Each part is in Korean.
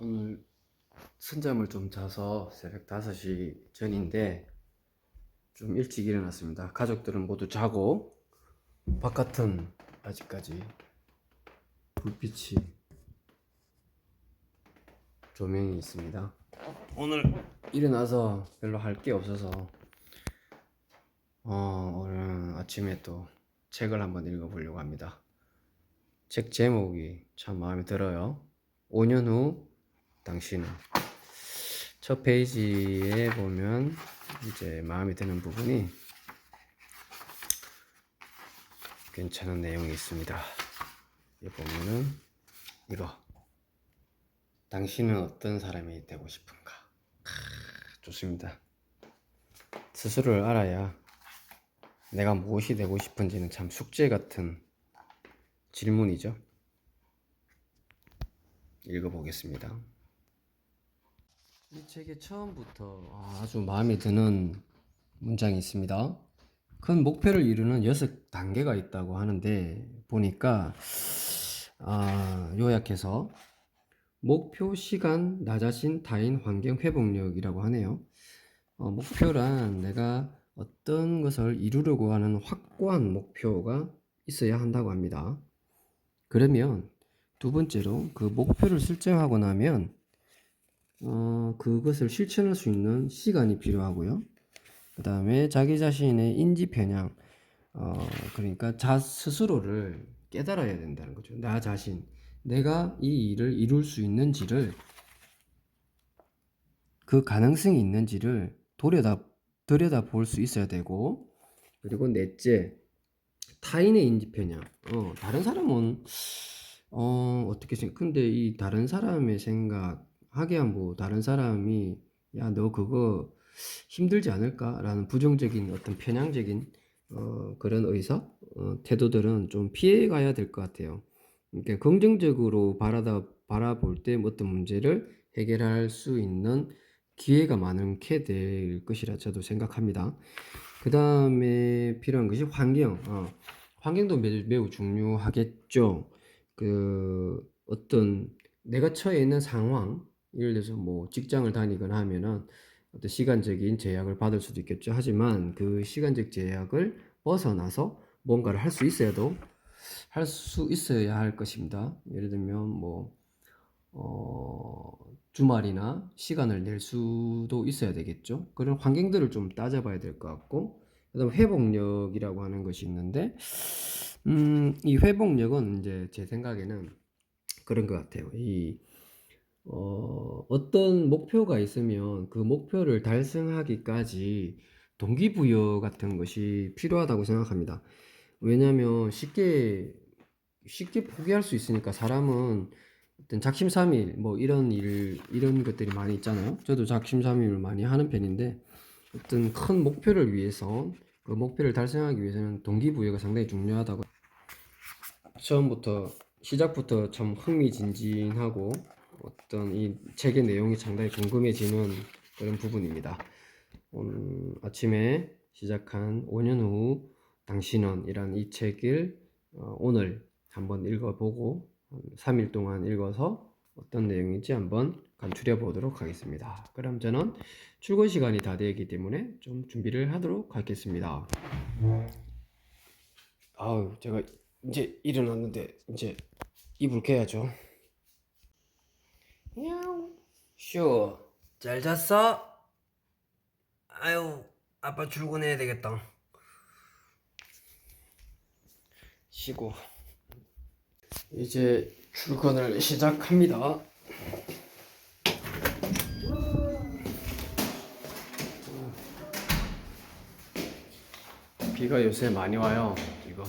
오늘 sun잠을 좀 자서 새벽 5시 전인데 좀 일찍 일어났습니다. 가족들은 모두 자고 바깥은 아직까지 불빛이 조명이 있습니다. 오늘 일어나서 별로 할 게 없어서 어, 오늘 아침에 또 책을 한번 읽어보려고 합니다. 책 제목이 참 마음에 들어요. 5년 후 당신은 첫 페이지에 보면 이제 마음에 드는 부분이 괜찮은 내용이 있습니다. 여기 보면은 이거 당신은 어떤 사람이 되고 싶은가? 크, 좋습니다. 스스로를 알아야 내가 무엇이 되고 싶은지는 참 숙제 같은 질문이죠. 읽어보겠습니다. 이 책의 처음부터 아주 마음에 드는 문장이 있습니다. 큰 목표를 이루는 여섯 단계가 있다고 하는데 보니까 아, 요약해서 목표, 시간, 나 자신, 타인, 환경, 회복력이라고 하네요. 어, 목표란 내가 어떤 것을 이루려고 하는 확고한 목표가 있어야 한다고 합니다. 그러면 두 번째로 그 목표를 설정하고 나면 어, 그것을 실천할 수 있는 시간이 필요하고요. 그 다음에 자기 자신의 인지 편향, 어, 그러니까 자 스스로를 깨달아야 된다는 거죠. 나 자신, 내가 이 일을 이룰 수 있는지를 그 가능성이 있는지를 도려다 들여다 볼 수 있어야 되고 그리고 넷째 타인의 인지 편향. 어, 다른 사람은 어, 어떻게 생각? 근데 이 다른 사람의 생각 하기야 뭐 다른 사람이 야 너 그거 힘들지 않을까라는 부정적인 어떤 편향적인 어, 그런 의사 어, 태도들은 좀 피해 가야 될 것 같아요. 그러니까 긍정적으로 바라다 바라볼 때 어떤 문제를 해결할 수 있는 기회가 많게 될 것이라 저도 생각합니다. 그 다음에 필요한 것이 환경. 어, 환경도 매우, 매우 중요하겠죠. 그 어떤 내가 처해 있는 상황, 예를 들어서 뭐 직장을 다니거나 하면은 어떤 시간적인 제약을 받을 수도 있겠죠. 하지만 그 시간적 제약을 벗어나서 뭔가를 할 수 있어야도 할 수 있어야 할 것입니다. 예를 들면 뭐 어, 주말이나 시간을 낼 수도 있어야 되겠죠. 그런 환경들을 좀 따져봐야 될 것 같고, 그다음 회복력이라고 하는 것이 있는데, 음, 이 회복력은 이제 제 생각에는 그런 것 같아요. 이 어, 어떤 목표가 있으면 그 목표를 달성하기까지 동기부여 같은 것이 필요하다고 생각합니다. 왜냐하면 쉽게 쉽게 포기할 수 있으니까 사람은 어떤 작심삼일 뭐 이런 일 이런 것들이 많이 있잖아요. 저도 작심삼일을 많이 하는 편인데 어떤 큰 목표를 위해서 그 목표를 달성하기 위해서는 동기부여가 상당히 중요하다고 처음부터 시작부터 참 흥미진진하고 어떤 이 책의 내용이 상당히 궁금해지는 그런 부분입니다. 오늘 아침에 시작한 5년 후 당신은 이란 이 책을 어, 오늘 한번 읽어보고 3일 동안 읽어서 어떤 내용인지 한번 간추려 보도록 하겠습니다. 그럼 저는 출근 시간이 다 되기 때문에 좀 준비를 하도록 하겠습니다. 아우 제가 이제 일어났는데 이제 이불 깨야죠. 쇼, 잘 잤어? 아유, 아빠 출근해야 되겠다. 쉬고 이제 출근을 시작합니다. 비가 요새 많이 와요. 지금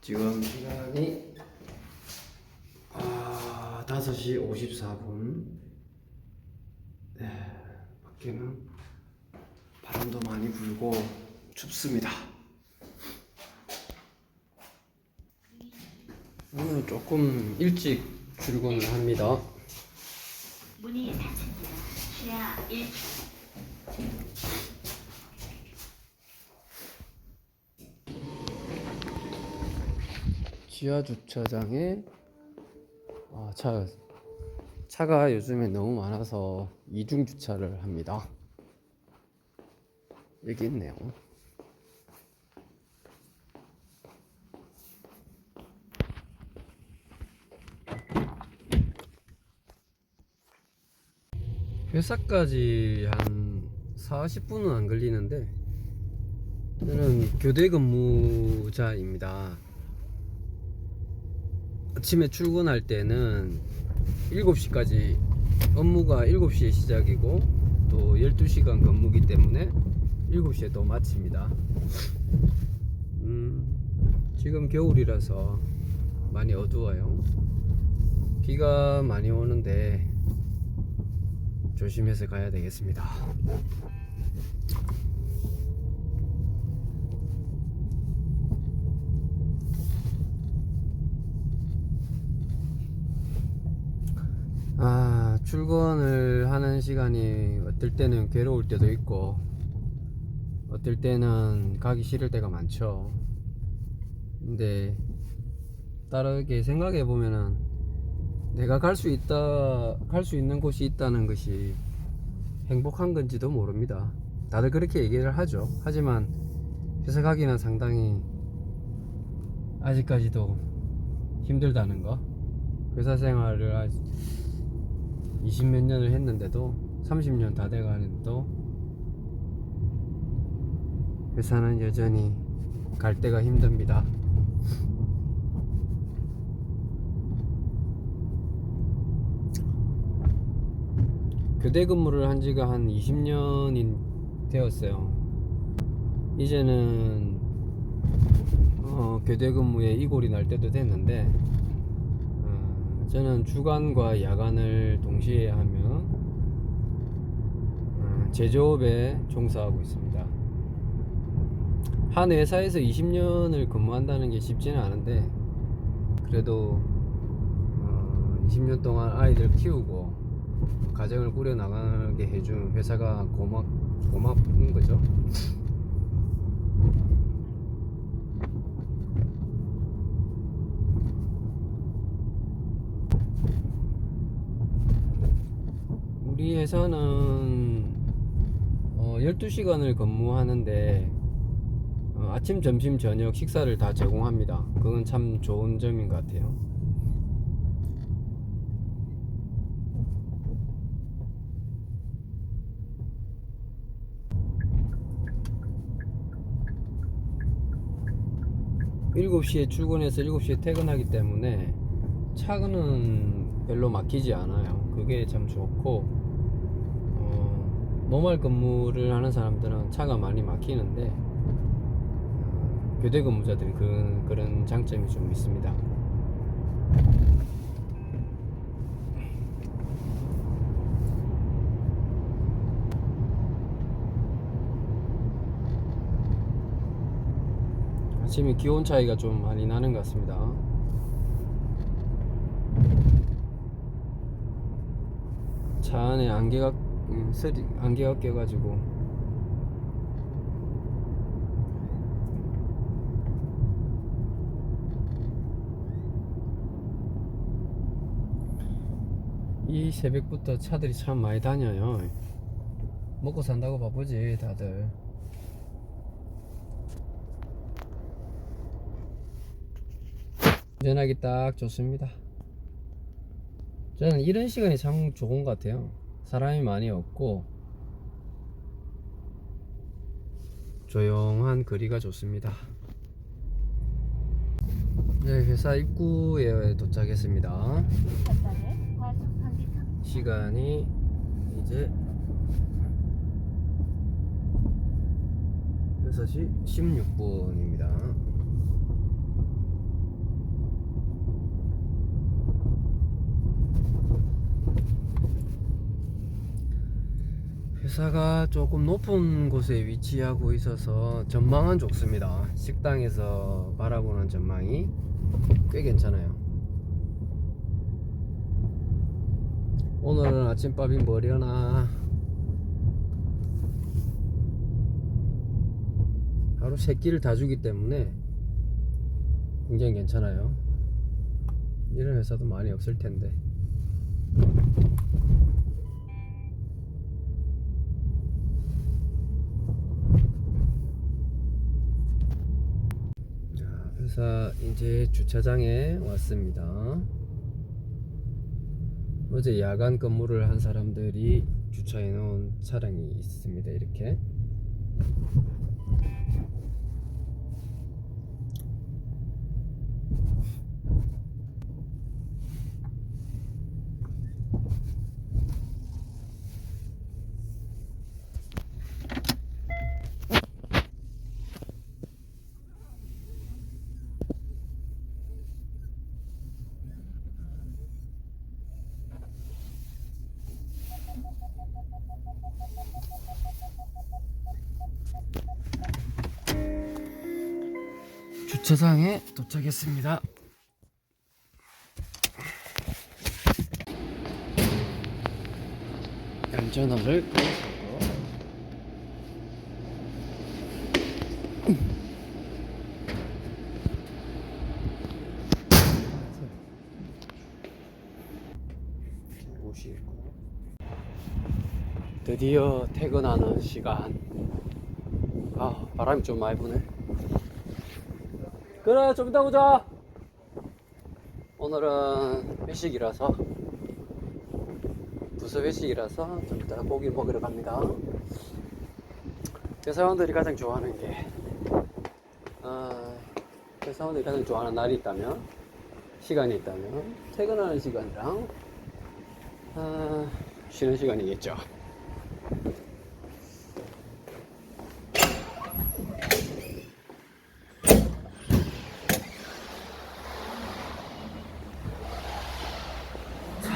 지금 시간이 아 5시 54분. 네, 밖에는 바람도 많이 불고 춥습니다. 오늘 조금 일찍 출근을 합니다. 문이 닫힙니다. 지하 1층. 지하 주차장에 아, 차 차가 요즘에 너무 많아서 이중 주차를 합니다. 여기 있네요. 회사까지 한 40분은 안 걸리는데 저는 교대 근무자입니다. 아침에 출근할 때는 7시까지 업무가 7시에 시작이고 또 12시간 근무기 때문에 7시에 또 마칩니다. 음, 지금 겨울이라서 많이 어두워요. 비가 많이 오는데 조심해서 가야 되겠습니다. 아, 출근을 하는 시간이 어떨 때는 괴로울 때도 있고, 어떨 때는 가기 싫을 때가 많죠. 근데, 다르게 생각해 보면은, 내가 갈 수 있다, 갈 수 있는 곳이 있다는 것이 행복한 건지도 모릅니다. 다들 그렇게 얘기를 하죠. 하지만, 회사 가기는 상당히, 아직까지도 힘들다는 거. 회사 생활을 아직 20 몇 년을 했는데도 30년 다 돼가는데도 회사는 여전히 갈 때가 힘듭니다. 교대 근무를 한 지가 한 20년이 되었어요. 이제는 어, 교대 근무에 이골이 날 때도 됐는데 어, 저는 주간과 야간을 동시에 하며 어, 제조업에 종사하고 있습니다. 한 회사에서 20년을 근무한다는 게 쉽지는 않은데 그래도 어, 20년 동안 아이들 키우고 가정을 꾸려 나가게 해준 회사가 고맙 고맙은 거죠. 우리 회사는 어, 12시간을 근무하는데 어, 아침, 점심, 저녁 식사를 다 제공합니다. 그건 참 좋은 점인 것 같아요. 일곱 시에 출근해서 일곱 시에 퇴근하기 때문에 차는 별로 막히지 않아요. 그게 참 좋고 어, 노멀 근무를 하는 사람들은 차가 많이 막히는데 어, 교대 근무자들은 그런 그런 장점이 좀 있습니다. 아침에 기온 차이가 좀 많이 나는 것 같습니다. 차 안에 안개가 음, 스리, 안개가 껴가지고 이 새벽부터 차들이 참 많이 다녀요. 먹고 산다고 바쁘지 다들. 운전하기 딱 좋습니다. 저는 이런 시간이 참 좋은 것 같아요. 사람이 많이 없고 조용한 거리가 좋습니다. 네, 회사 입구에 도착했습니다. 시간이 이제 6시 16분입니다. 회사가 조금 높은 곳에 위치하고 있어서 전망은 좋습니다. 식당에서 바라보는 전망이 꽤 괜찮아요. 오늘은 아침밥이 뭐려나 하루 세 끼를 다 주기 때문에 굉장히 괜찮아요. 이런 회사도 많이 없을 텐데. 자, 회사 이제 주차장에 왔습니다. 어제 야간 근무를 한 사람들이 주차해 놓은 차량이 있습니다. 이렇게. 주차장에 도착했습니다. 안전화를 꺼주고 오시고 드디어 퇴근하는 시간. 아 바람이 좀 많이 부네. 그래 좀 이따 보자. 오늘은 회식이라서 부서 회식이라서 좀 이따 고기 먹으러 갑니다. 회사원들이 가장 좋아하는 게 아, 회사원들이 가장 좋아하는 날이 있다면 시간이 있다면 퇴근하는 시간이랑 아, 쉬는 시간이겠죠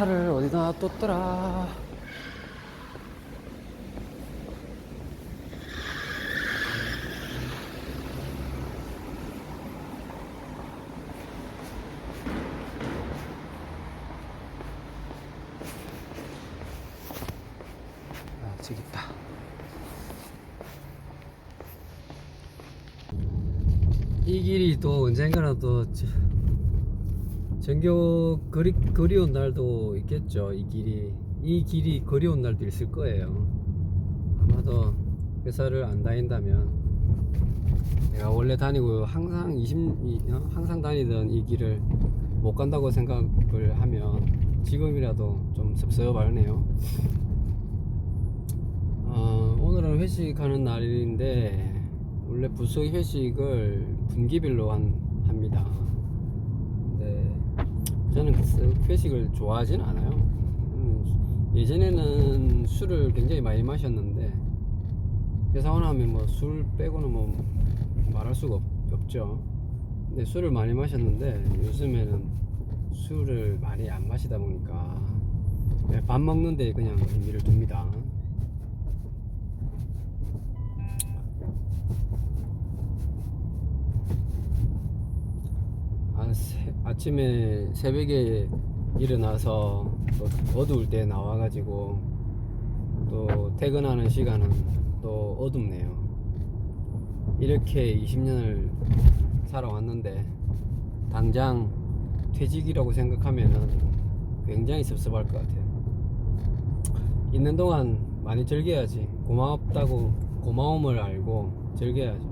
차를 뒀더라. 아. 이 길이 또 언젠가는 또 저- 전교 그리, 그리운 날도 있겠죠. 이 길이 이 길이 그리운 날도 있을 거예요. 아마도 회사를 안 다닌다면 내가 원래 다니고 항상 20 이- 어? 항상 다니던 이 길을 못 간다고 생각을 하면 지금이라도 좀 섭섭하네요. 어, 오늘은 회식하는 날인데 원래 부서 회식을 분기별로 한, 합니다 저는 그 회식을 좋아하진 않아요. 음, 예전에는 술을 굉장히 많이 마셨는데 회사원 하면 뭐 술 빼고는 뭐 말할 수가 없, 없죠. 근데 술을 많이 마셨는데 요즘에는 술을 많이 안 마시다 보니까 밥 먹는데 그냥 의미를 둡니다. 아, 새- 아침에 새벽에 일어나서 또 어두울 때 나와가지고 또 퇴근하는 시간은 또 어둡네요. 이렇게 20년을 살아왔는데 당장 퇴직이라고 생각하면은 굉장히 섭섭할 것 같아요. 있는 동안 많이 즐겨야지. 고맙다고 고마움을 알고 즐겨야죠.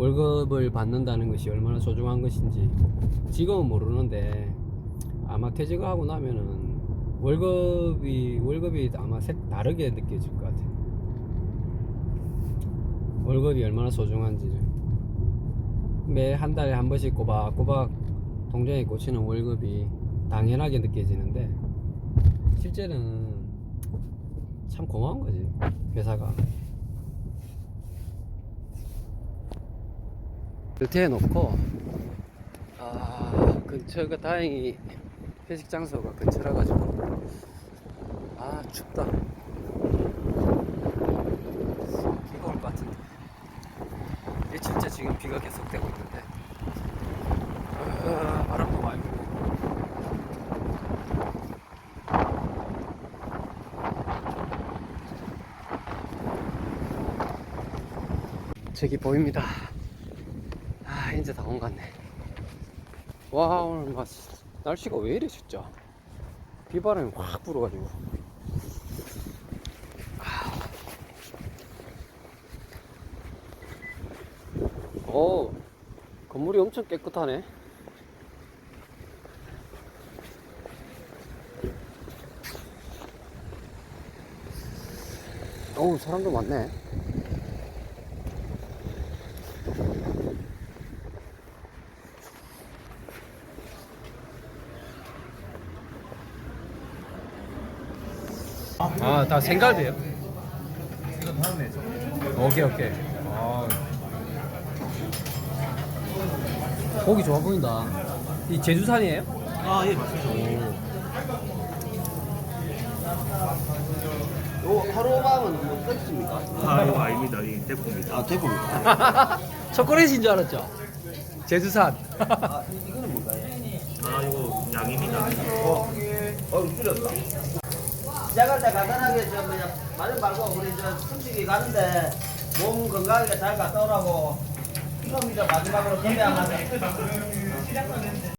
월급을 받는다는 것이 얼마나 소중한 것인지 지금은 모르는데 아마 퇴직을 하고 나면은 월급이 월급이 아마 색 다르게 느껴질 것 같아요. 월급이 얼마나 소중한지를 매한 달에 한 번씩 꼬박꼬박 통장에 꽂히는 월급이 당연하게 느껴지는데 실제는 참 고마운 거지 회사가 이렇게 해놓고 아 근처가 다행히 회식 장소가 근처라 가지고. 아 춥다. 비가 올 것 같은데. 이게 진짜 지금 비가 계속되고 있는데. 아, 바람도 많이 불고. 저기 보입니다. 아 이제 다온것 같네 와 오늘 막 날씨가 왜 이래 진짜 비바람이 확 불어가지고. 어, 건물이 엄청 깨끗하네. 어우, 사람도 많네. 아, 다 생갈비요? 이거 다음에 저 오케이, 오케이. 아. 고기 좋아 보인다. 이 제주산이에요? 아, 예, 맞습니다. 요 하루밤은 뭐 뜯습니까? 아, 이거 아닙니다. 이 대포입니다. 아, 대구입니다. 초콜릿인 줄 알았죠? 제주산. 아, 이거는 뭔가요? 아, 이거 양입니다. 어, 어, 줄였다. 제가 자 간단하게 저 뭐냐 말은 말고 우리 저 숨쉬기 가는데 몸 건강하게 잘 갔다 오라고. 좀 이제 마지막으로 건배 한마디